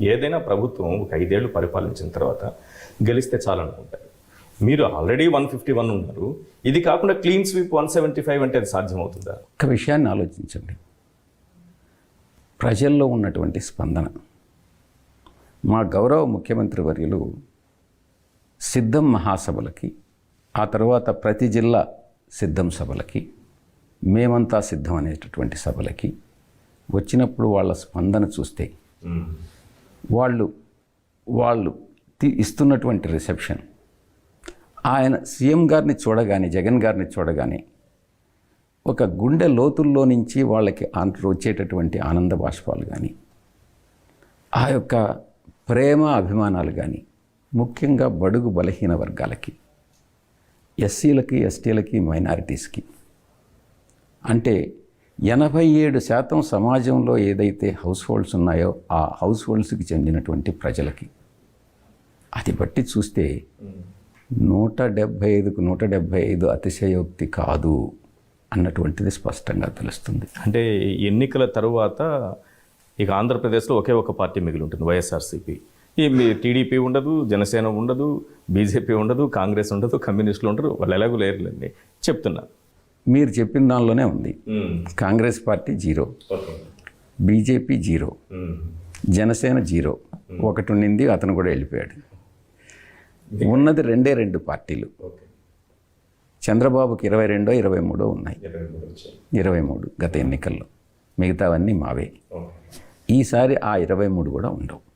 ఏదైనా ప్రభుత్వం ఒక ఐదేళ్ళు పరిపాలించిన తర్వాత గెలిస్తే చాలనుకుంటారు మీరు ఆల్రెడీ వన్ ఫిఫ్టీ వన్ ఉన్నారు. ఇది కాకుండా clean sweep one seventy five అంటే అది సాధ్యమవుతుందా? ఒక విషయాన్ని ఆలోచించండి. ప్రజల్లో ఉన్నటువంటి స్పందన. మా గౌరవ ముఖ్యమంత్రి వర్యులు సిద్ధం మహాసభలకి ఆ తర్వాత ప్రతి జిల్లా సిద్ధం సభలకి మేమంతా సిద్ధం అనేటటువంటి సభలకి వచ్చినప్పుడు వాళ్ళ స్పందన చూస్తే వాళ్ళు వాళ్ళు ఇస్తున్నటువంటి రిసెప్షన్ ఆయన సీఎం గారిని చూడగానే జగన్ గారిని చూడగానే ఒక గుండె లోతుల్లో నుంచి వాళ్ళకి వచ్చేటటువంటి ఆనంద బాష్పాలు కానీ ఆ యొక్క ప్రేమ అభిమానాలు కానీ ముఖ్యంగా బడుగు బలహీన వర్గాలకి ఎస్సీలకి ఎస్టీలకి మైనారిటీస్కి అంటే ఎనభై ఏడు శాతం సమాజంలో ఏదైతే హౌస్ హోల్డ్స్ ఉన్నాయో ఆ హౌస్ హోల్డ్స్కి చెందినటువంటి ప్రజలకి. అది బట్టి చూస్తే నూట డెబ్భై ఐదుకు నూట డెబ్భై ఐదు అతిశయోక్తి కాదు అన్నటువంటిది స్పష్టంగా తెలుస్తుంది. అంటే ఎన్నికల తరువాత ఇక ఆంధ్రప్రదేశ్లో ఒకే ఒక పార్టీ మిగిలి ఉంటుంది వైఎస్ఆర్సీపీ. ఈ టీడీపీ ఉండదు జనసేన ఉండదు బీజేపీ ఉండదు కాంగ్రెస్ ఉండదు కమ్యూనిస్టులు ఉండరు వాళ్ళు ఎలాగూ లేరులేండి. చెప్తున్నా. మీరు చెప్పిన దానిలోనే ఉంది. Congress party zero. BJP zero. Janasena zero. ఒకటి ఉండింది అతను కూడా వెళ్ళిపోయాడు. ఉన్నది రెండే రెండు పార్టీలు. చంద్రబాబుకి ఇరవై రెండో ఇరవై మూడో ఉన్నాయి. ఇరవై మూడు గత ఎన్నికల్లో. మిగతావన్నీ మావే. ఈసారి ఆ ఇరవై మూడు కూడా ఉండవు.